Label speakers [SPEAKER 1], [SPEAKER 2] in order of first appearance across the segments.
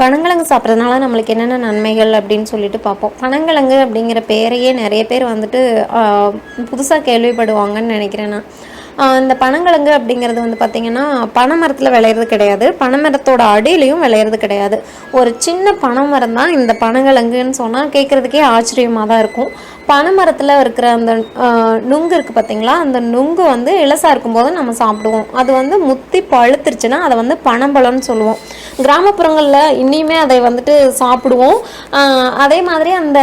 [SPEAKER 1] பனங்கிழங்கு சாப்பிட்றதுனால நம்மளுக்கு என்னென்ன நன்மைகள் அப்படின்னு சொல்லிட்டு பார்ப்போம். பனங்கிழங்கு அப்படிங்கிற பேரையே நிறைய பேர் வந்துட்டு புதுசாக கேள்விப்படுவாங்கன்னு நினைக்கிறேன் நான். இந்த பனங்கிழங்கு அப்படிங்கிறது வந்து பார்த்திங்கன்னா பனைமரத்தில் விளையிறது கிடையாது. பனைமரத்தோட அடியிலையும் விளையிறது கிடையாது. ஒரு சின்ன பனைமரம் தான் இந்த பனங்கிழங்குன்னு சொன்னால் கேட்குறதுக்கே ஆச்சரியமாக தான் இருக்கும். பனைமரத்தில் இருக்கிற அந்த நுங்கு இருக்குது பார்த்திங்களா? அந்த நுங்கு வந்து இலசாக இருக்கும்போது நம்ம சாப்பிடுவோம். அது வந்து முத்தி பழுத்துருச்சுன்னா அதை வந்து பனம்பழம்னு சொல்லுவோம். கிராமப்புறங்களில் இன்னியுமே அதை வந்துட்டு சாப்பிடுவோம். அதே மாதிரி அந்த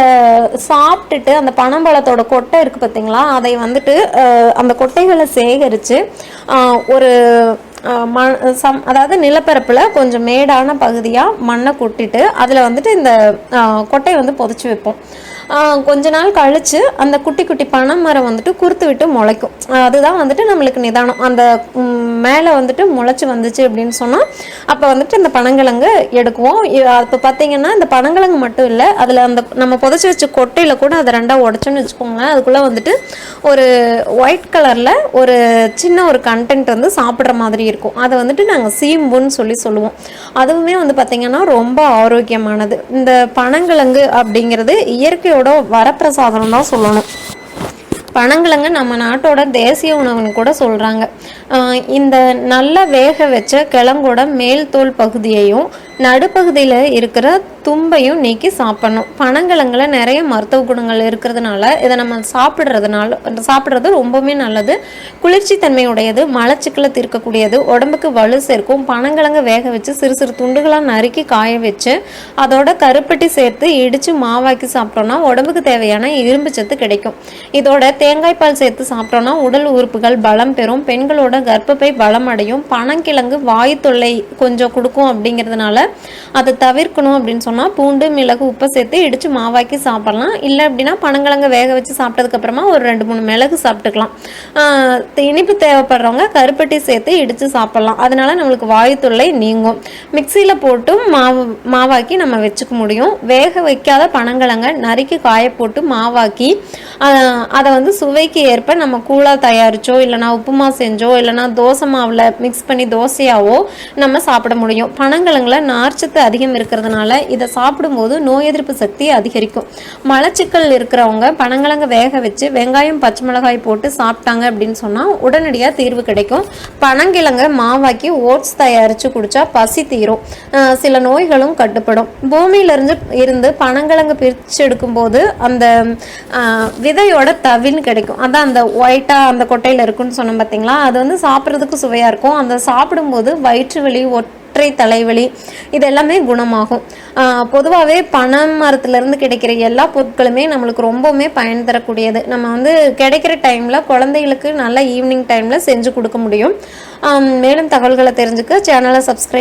[SPEAKER 1] சாப்பிட்டுட்டு அந்த பனம்பழத்தோட கொட்டை இருக்குது பார்த்தீங்களா அதை வந்துட்டு அந்த கொட்டைகளை சேகரித்து ஒரு ம சம் அதாவது நிலப்பரப்பில் கொஞ்சம் மேடான பகுதியாக மண்ணை கொட்டிட்டு அதில் வந்துட்டு இந்த கொட்டை கொட்டையை வந்து புதைச்சி வைப்போம். கொஞ்ச நாள் கழித்து அந்த குட்டி குட்டி பனை மரம் வந்துட்டு குறுத்து விட்டு முளைக்கும். அதுதான் வந்துட்டு நம்மளுக்கு நிதானம். அந்த மேலே வந்துட்டு முளைச்சி வந்துச்சு அப்படின்னு சொன்னால் அப்போ வந்துட்டு இந்த பனங்கிழங்கு எடுக்குவோம். இப்போ பார்த்தீங்கன்னா இந்த பனங்கிழங்கு மட்டும் இல்லை அதில் அந்த நம்ம புதைச்சி வச்ச கொட்டையில் கூட அதை ரெண்டாக உடச்சோன்னு வச்சுக்கோங்களேன். அதுக்குள்ளே வந்துட்டு ஒரு ஒயிட் கலரில் ஒரு சின்ன ஒரு கண்டென்ட் வந்து சாப்பிட்ற மாதிரி இருக்கும். அதை வந்துட்டு நாங்கள் சீம்புன்னு சொல்லி சொல்லுவோம். அதுவுமே வந்து பார்த்திங்கன்னா ரொம்ப ஆரோக்கியமானது. இந்த பனங்கிழங்கு அப்படிங்கிறது இயற்கை இயற்கையோட வரப்பிரசாதம் தான் சொல்லணும். பனங்கிழங்கு நம்ம நாட்டோட தேசிய உணவுன்னு கூட சொல்கிறாங்க இந்த நல்லா வேக வச்ச கிழங்கோட மேல் தோல் பகுதியையும் நடுப்பகுதியில் இருக்கிற தும்பையும் நீக்கி சாப்பிடணும். பனங்கிழங்குல நிறைய மருத்துவ குணங்கள் இருக்கிறதுனால இதை நம்ம சாப்பிட்றதுனால சாப்பிட்றது ரொம்பவுமே நல்லது. குளிர்ச்சி தன்மையுடையது மலச்சிக்கலை தீர்க்கக்கூடியது உடம்புக்கு வலு சேர்க்கும் பனங்கிழங்கு வேக வச்சு சிறு சிறு துண்டுகளாக நறுக்கி காய வச்சு அதோட கருப்பட்டி சேர்த்து இடித்து மாவாக்கி சாப்பிட்டோம்னா உடம்புக்கு தேவையான இரும்பு சத்து கிடைக்கும். இதோட தேங்காய் பால் சேர்த்து சாப்பிட்டோம்னா உடல் உறுப்புகள் பலம் பெறும். பெண்களோட கர்ப்பப்பை பலம் அடையும். பனங்கிழங்கு வாய் தொல்லை கொஞ்சம் கொடுக்கும் அப்படிங்கிறதுனால அதை தவிர்க்கணும் அப்படின்னு சொன்னால் பூண்டு மிளகு உப்பை சேர்த்து இடித்து மாவாக்கி சாப்பிட்லாம். இல்லை அப்படின்னா பனங்கிழங்கு வேக வச்சு சாப்பிட்டதுக்கப்புறமா ஒரு ரெண்டு மூணு மிளகு சாப்பிட்டுக்கலாம். இனிப்பு தேவைப்படுறவங்க கருப்பட்டி சேர்த்து இடித்து சாப்பிட்லாம். அதனால நம்மளுக்கு வாயு தொல்லை நீங்கும். மிக்சியில் போட்டும் மாவு மாவாக்கி நம்ம வச்சுக்க முடியும். வேக வைக்காத பனங்கிழங்க நறுக்கி காய போட்டு மாவாக்கி அதை வந்து சுவைக்கு ஏற்ப நம்ம கூழாக தயாரிச்சோ இல்லைனா உப்புமா செஞ்சோ இல்லைனா தோசை மாவில் மிக்ஸ் பண்ணி தோசையாவோ நம்ம சாப்பிட முடியும். பனங்கிழங்குல நார்ச்சத்து அதிகம் இருக்கிறதுனால இதை சாப்பிடும்போது நோய் எதிர்ப்பு சக்தி அதிகரிக்கும். மலச்சிக்கல் இருக்கிறவங்க பனங்கிழங்க வேக வச்சு வெங்காயம் பச்சை மிளகாய் போட்டு சாப்பிட்டாங்க அப்படின்னு சொன்னால் உடனடியாக தீர்வு கிடைக்கும். பனங்கிழங்க மாவாக்கி ஓட்ஸ் தயாரித்து குடித்தா பசி தீரும். சில நோய்களும் கட்டுப்படும். பூமியிலிருந்து இருந்து பனங்கிழங்கு பிரித்து எடுக்கும்போது அந்த விதையோட தவின்னு கிடைக்கும். அதான் அந்த ஒயிட்டாக அந்த கொட்டையில் இருக்குன்னு சொன்னோம் பார்த்தீங்களா அது வந்து சாப்பிட்றதுக்கு சுவையாக இருக்கும். அந்த சாப்பிடும்போது வயிற்று வலி ஒட் ஒற்றை தலைவலி இது எல்லாமே குணமாகும் பொதுவாகவே பனை மரத்துலேருந்து கிடைக்கிற எல்லா பொருட்களுமே நம்மளுக்கு ரொம்பவுமே பயன் தரக்கூடியது. நம்ம வந்து கிடைக்கிற டைமில் குழந்தைகளுக்கு நல்ல ஈவினிங் டைமில் செஞ்சு கொடுக்க முடியும். மேலும் தகவல்களை தெரிஞ்சுக்க சேனலை சப்ஸ்கிரைப்